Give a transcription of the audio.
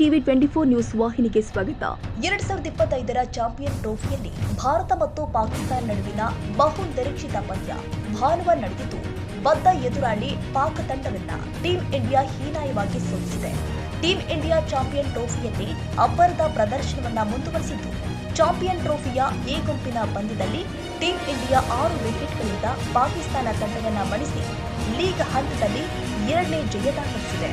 TV twenty four news ವಾಹಿನಿಗೆ ಸ್ವಾಗತ. ಎರಡ್ ಸಾವಿರದ ಇಪ್ಪತ್ತೈದರ ಚಾಂಪಿಯನ್ ಟ್ರೋಫಿಯಲ್ಲಿ ಭಾರತ ಮತ್ತು ಪಾಕಿಸ್ತಾನ ನಡುವಿನ ಬಹು ನಿರೀಕ್ಷಿತ ಪಂದ್ಯ. ಭಾನುವಾರ ನಡೆದಿದ್ದು ಬದ್ಧ ಎದುರಾಳಿ ಪಾಕ್ ತಂಡವನ್ನ ಟೀಂ ಇಂಡಿಯಾ ಹೀನಾಯವಾಗಿ ಸೋಲಿಸಿದೆ. ಟೀಂ ಇಂಡಿಯಾ ಚಾಂಪಿಯನ್ ಟ್ರೋಫಿಯಲ್ಲಿ ಅಬ್ಬರದ ಪ್ರದರ್ಶನವನ್ನ ಮುಂದುವರೆಸಿದ್ದು, ಚಾಂಪಿಯನ್ ಟ್ರೋಫಿಯ ಎ ಗುಂಪಿನ ಪಂದ್ಯದಲ್ಲಿ ಟೀಂ ಇಂಡಿಯಾ ಆರು ವಿಕೆಟ್ಗಳಿಂದ ಪಾಕಿಸ್ತಾನ ತಂಡವನ್ನ ಮಣಿಸಿ ಲೀಗ್ ಹಂತದಲ್ಲಿ ಎರಡನೇ ಜಯ ದಾಖಲಿಸಿದೆ